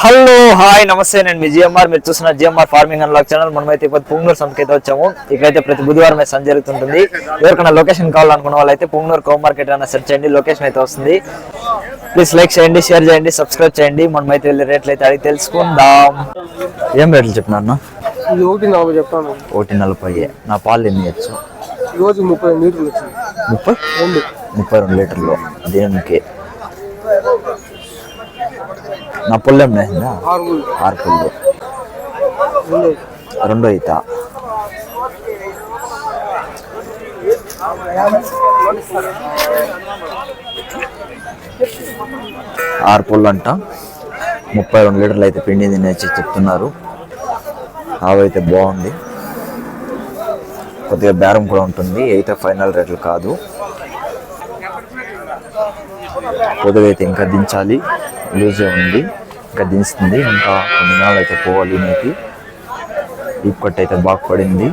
Hello hi నమస్తే నేను మీ GMR. మీరు చూస్తున్న GMR farming and lock channel. మనమైతే ఇప్పుడు పుంగనూరు సంతకి అయితే వచ్చాము. ఇక్కడైతే ప్రతి బుధవారం అయితే సంత జరుగుతుంటుంది. ఎవరికైనా లొకేషన్ కావాలనుకున్న వాళ్ళైతే పుంగనూరు కో మార్కెట్ అన్న సెర్చ్ చేయండి. లొకేషన్ అయితే వస్తుంది. ప్లీజ్ లైక్ చేయండి షేర్ చేయండి సబ్స్క్రైబ్ చేయండి. మనమైతే వెళ్ళి రేట్లు అయితే అడిగి తెలుసుకుందాం. ఏం రేట్లు చెప్పినారు ఒకటి నలభై చెప్తాను ఒకటి నలభై నా పాలు ఎన్ని రోజు ముప్పై లీటర్లు ముప్పై? రెండు. ముప్పై రెండు లీటర్లు. దీనికి నా పుల్లు లేకుండా ఆరు పుల్లు రెండు ఈత ఆరు పుల్లు అంట. ముప్పై రెండు లీటర్లు అయితే పిండి తినేసి చెప్తున్నారు. అవైతే బాగుంది. కొద్దిగా బేరం కూడా ఉంటుంది. అయితే ఫైనల్ రేట్లు కాదు. కొద్దిగా అయితే ఇంకా దించాలి. లూజే ఉంది. ఇంకా దించుతుంది. ఇంకా కొన్ని నెలలు అయితే పోవాలి నేటి ఇప్పటి అయితే బాగా పడింది.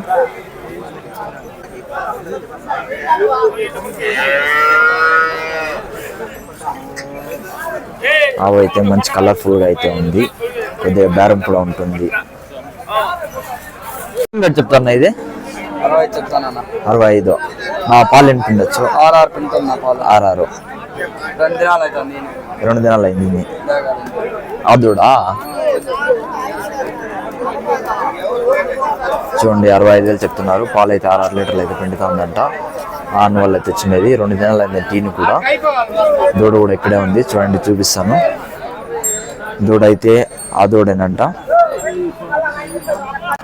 ఆవు అయితే మంచి కలర్ఫుల్గా అయితే ఉంది. కొద్దిగా బేరం కూడా ఉంటుంది. ఇంకా చెప్తున్నా ఇది? అరవై చెప్తానన్న. అరవై ఐదు. పాలు ఎంత ఉండొచ్చు ఆరు ఆరు పింటుంది నా పాలు. ఆర్ఆర్ రెండు దినాలు అయింది అదుడా చూడండి అరవై ఐదు వేలు చెప్తున్నారు. పాలు అయితే ఆరు ఆరు లీటర్లు అయితే పిండుతా ఉందంట ఆన్ వల్ల తెచ్చినది. రెండు దినాలు అయింది టీని కూడా. దూడ కూడా ఇక్కడే ఉంది. చూడండి చూపిస్తాను. దూడ అయితే ఆ దూడేనంట.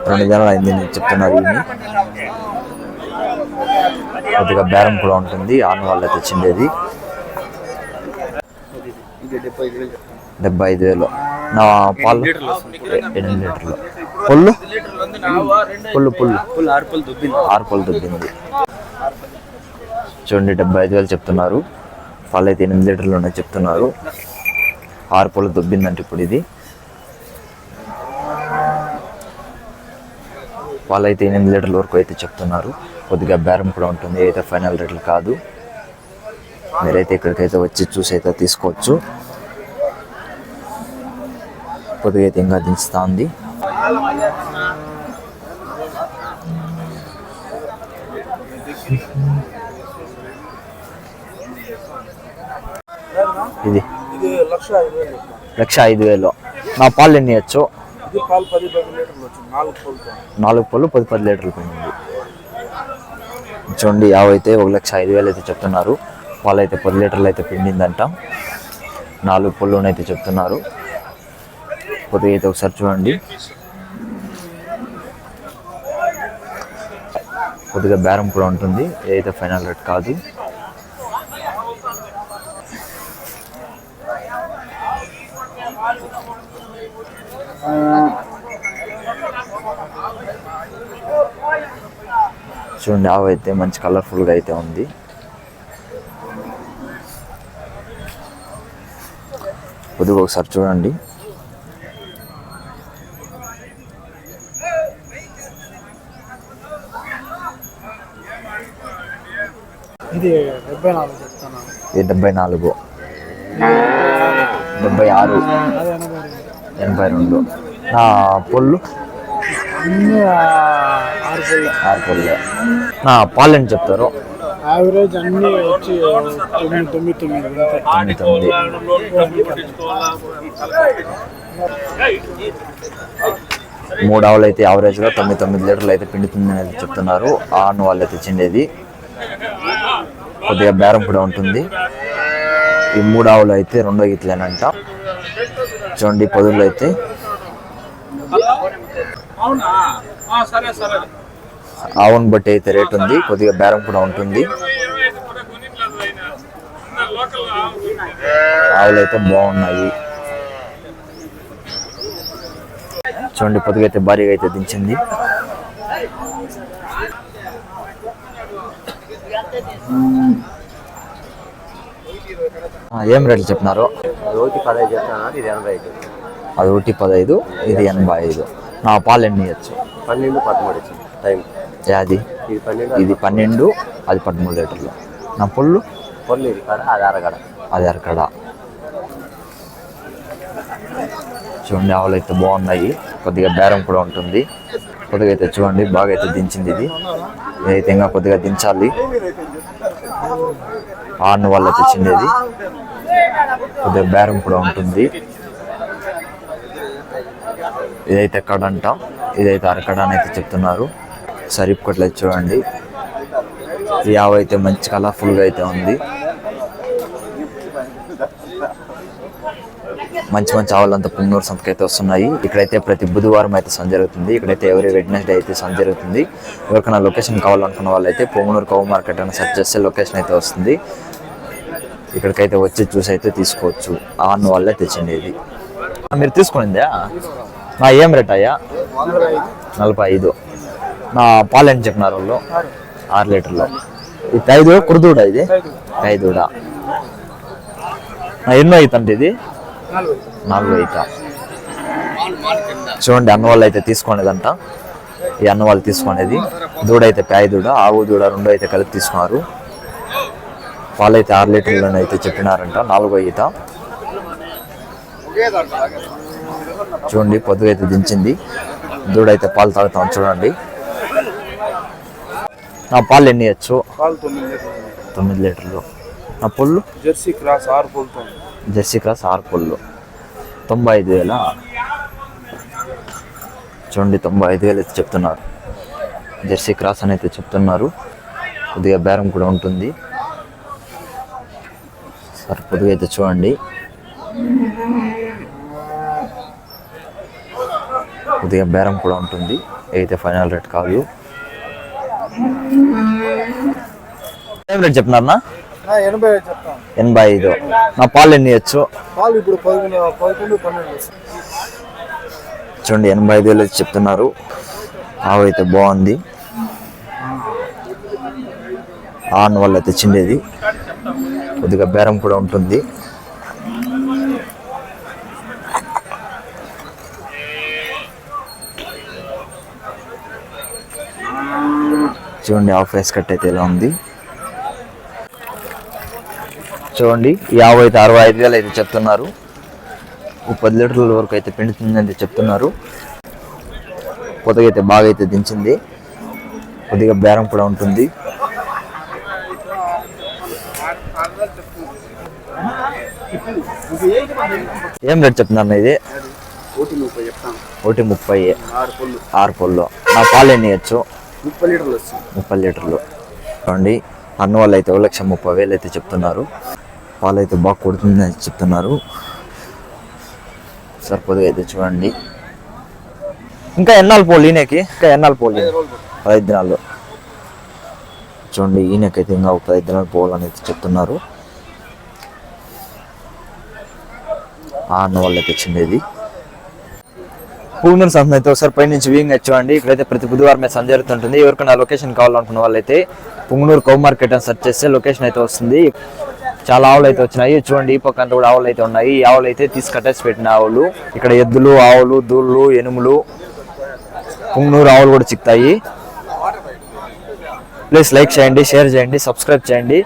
రెండు దినాలు అయింది నేను చెప్తున్నారు ఈయన కొద్దిగా బేరం కూడా ఉంటుంది. ఆన్ వల్ల తెచ్చిండేది. ఇది డెబ్బై ఐదు వేలు. నా పాలు ఎనిమిది లీటర్లు. పుల్లు పుల్లు పుల్లు ఆరు పళ్ళు దుబ్బింది. చూడండి డెబ్బై ఐదు వేలు చెప్తున్నారు. పాలు అయితే ఎనిమిది లీటర్లు ఉన్నాయి చెప్తున్నారు. ఆరు పళ్ళు దుబ్బిందంటే ఇప్పుడు ఇది. పాలు అయితే ఎనిమిది లీటర్ల వరకు అయితే చెప్తున్నారు. కొద్దిగా బేరం కూడా ఉంటుంది. అయితే ఫైనల్ రేట్లు కాదు. మీరైతే ఇక్కడికైతే వచ్చి చూసి అయితే తీసుకోవచ్చు. కొద్దిగా అయితే దించుతా ఉంది ఇది లక్ష ఐదు వేలు. నా పాలు ఎన్ని ఇవ్వచ్చు పాలు పది పది లీటర్లు నాలుగు పళ్ళు పది పది లీటర్లు పోయింది. చూడండి యావైతే ఒక లక్ష ఐదు వేలు అయితే చెప్తున్నారు. పాలు అయితే పది లీటర్లు అయితే పిండిందంట. నాలుగు పళ్ళు అయితే చెప్తున్నారు. లేకపోతే అయితే ఒకసారి చూడండి. కొద్దిగా బేరం కూడా ఉంటుంది. ఏదైతే ఫైనల్ రేట్ కాదు. చూడండి ఆవు అయితే మంచి కలర్ఫుల్గా అయితే ఉంది. కొద్దిగా ఒకసారి చూడండి. ఇది డెబ్బై నాలుగు చెప్తాను ఇది డెబ్బై నాలుగు. డెబ్బై ఆరు. ఎనభై రెండు. నా పొల్లు? ఆరు ఆరు పొల్లు. నా పాలు ఎంత చెప్తారు. యావరేజ్ అన్ని వచ్చి తొమ్మిది తొమ్మిది తొమ్మిది మూడు ఆవులు అయితే యావరేజ్గా తొమ్మిది తొమ్మిది లీటర్లు అయితే పిండుతుంది అనేది చెప్తున్నారు. ఆ అన్న వాళ్ళు అయితే తెచ్చిండేది కొద్దిగా బేరం కూడా ఉంటుంది. ఈ మూడు ఆవులు అయితే రెండో గీతలేనంట చూడండి పదులు అయితే. ఆవును బట్టి అయితే రేట్ ఉంది. కొద్దిగా బేరం కూడా ఉంటుంది. ఆవులు అయితే బాగున్నాయి. చూడండి పొదుగు అయితే భారీగా అయితే దించింది. ఏం రేట్లు చెప్పినారు? ఒకటి పదహైదు చెప్తాను ఇది ఎనభై ఐదు అది ఒకటి పదహైదు ఇది ఎనభై ఐదు. నా పాలు ఎన్ని ఇవ్వచ్చు? పన్నెండు పదమూడు టైం. అది? ఇది పన్నెండు ఇది పన్నెండు అది పదమూడు లీటర్లు. నా పుల్లు? పొల్లు ఇది కాడ అది అరగడ. అది అరకడ చూడండి ఆవులు అయితే బాగున్నాయి. కొద్దిగా బేరం కూడా ఉంటుంది. కొద్దిగా అయితే చూడండి బాగా అయితే దించింది ఇది. ఇదైతే ఇంకా కొద్దిగా దించాలి. ఆర్న్ వల్ల తెచ్చింది తెచ్చిండేది కొద్దిగా బేరం కూడా ఉంటుంది. ఇదైతే కడంట ఇదైతే అరకడ అని అయితే చెప్తున్నారు. సరిపోట్లేదు చూడండి. ఈ అయితే మంచి కలర్ఫుల్గా అయితే ఉంది. మంచి మంచి ఆవులంతా పుంగూరు సంతకైతే వస్తున్నాయి. ఇక్కడైతే ప్రతి బుధవారం అయితే సంజ జరుగుతుంది. ఇక్కడైతే ఎవరి వెడ్నెస్డే అయితే సంత జరుగుతుంది. ఎవరికైనా లొకేషన్ కావాలనుకున్న వాళ్ళైతే పొంగనూరు కౌ మార్కెట్ అని సెర్చ్ చేస్తే లొకేషన్ అయితే వస్తుంది. ఇక్కడికైతే వచ్చి చూసి అయితే తీసుకోవచ్చు. ఆన్ వాళ్ళే తెచ్చింది ఇది మీరు తీసుకునిందా? నా ఏం రేట్ అయ్యా? నలభై ఐదు. నా పాలు ఎంత చెప్పినారు వాళ్ళు? ఆరు లీటర్లు. ఇది ఐదు కుర్దూడ ఇది? ఐదుడా? ఎన్నో అవుతుంది ఇది? నాలుగు అవుతా చూడండి అన్న వాళ్ళు అయితే తీసుకునేదంట. ఈ అన్న వాళ్ళు తీసుకునేది. దూడ అయితే ప్యాయ్ దూడ ఆవు దూడ రెండు అయితే కలిపి తీసుకున్నారు. పాలు అయితే ఆరు లీటర్లను అయితే చెప్పినారంట. నాలుగో ఈత చూడండి పొద్దుగా అయితే దించింది. దూడ అయితే పాలు తాగుతాం చూడండి. నా పాలు ఎన్ని ఇవ్వచ్చు తొమ్మిది లీటర్లు. లీటర్లు. నా పొల్లు? జెర్సీ క్రాస్ ఆరు పూలతో జెర్సీ క్రాస్ ఆరు తొంభై ఐదు వేల. చూడండి తొంభై ఐదు వేలు అయితే చెప్తున్నారు. జెర్సీ క్రాస్ అని అయితే చెప్తున్నారు. కొద్దిగా బేరం కూడా ఉంటుంది. సార్ పొద్దుగా అయితే చూడండి. కొద్దిగా బేరం కూడా ఉంటుంది. అయితే ఫైనల్ రేట్ కాదు. ఏం రేట్ చెప్పినారన్నా? ఎనభై ఐదు చెప్తాను ఎనభై ఐదు. నా పాలు ఎన్ని ఇవ్వచ్చు? పాలు ఇప్పుడు పదకొండు పదకొండు పన్నెండు. చూడండి ఎనభై ఐదు వేలు చెప్తున్నారు. ఆవు అయితే బాగుంది. ఆన్ వల్ల తెచ్చిండేది కొద్దిగా బేరం కూడా ఉంటుంది. చూడండి ఆఫ్ ఫేస్ కట్ అయితే ఇలా ఉంది. చూడండి ఆవు అయితే అరవై ఐదు వేలు అయితే చెప్తున్నారు. పది లీటర్ల వరకు అయితే పిండుతుందని చెప్తున్నారు. కొద్దిగా అయితే బాగా అయితే దించింది. కొద్దిగా బేరం కూడా ఉంటుంది. ఏం రేట్ చెప్తున్నారు ఇది? ఒకటి ముప్పై ఆరు పొల్లో నా పాలు ఎన్ని ఇవ్వచ్చు? ముప్పై లీటర్లు ముప్పై లీటర్లు. చూడండి అన్న వాళ్ళు అయితే ఒక లక్ష ముప్పై వేలు అయితే చెప్తున్నారు. పాలైతే అయితే బాగా కొడుతుందని చెప్తున్నారు. సరిపోదు అయితే చూడండి. ఇంకా ఎన్నాళ్ళు పోలి ఈయనకి? ఇంకా ఎన్నాళ్ళు పోలి పదహైదు దినాలు చూడండి ఈయనకైతే ఇంకా ఒక పదహైదు దినాలు పోవాలని చెప్తున్నారు. ఆ అన్న వాళ్ళకి అయితే వచ్చిండేది పూనూరు సంస్థ అయితే ఒకసారి పైనుంచి వ్యూయింగ్ చూడండి. ఇక్కడైతే ప్రతి బుధవారం సంత జరుగుతుంటుంది. ఎవరికైనా లొకేషన్ కావాలనుకున్న వాళ్ళైతే పుంగనూరు కౌ మార్కెట్ అని సెర్చ్ చేస్తే లొకేషన్ అయితే వస్తుంది. చాలా ఆవులు అయితే వచ్చినాయి. చూడండి ఈ పక్క అంతా కూడా ఆవులు అయితే ఉన్నాయి. ఈ ఆవులు అయితే తీసుకట్టేసి పెట్టిన ఆవులు. ఇక్కడ ఎద్దులు ఆవులు దూళ్ళు ఎనుములు పుంగనూరు ఆవులు కూడా చిక్తాయి ప్లీజ్ లైక్ చేయండి షేర్ చేయండి సబ్స్క్రైబ్ చేయండి.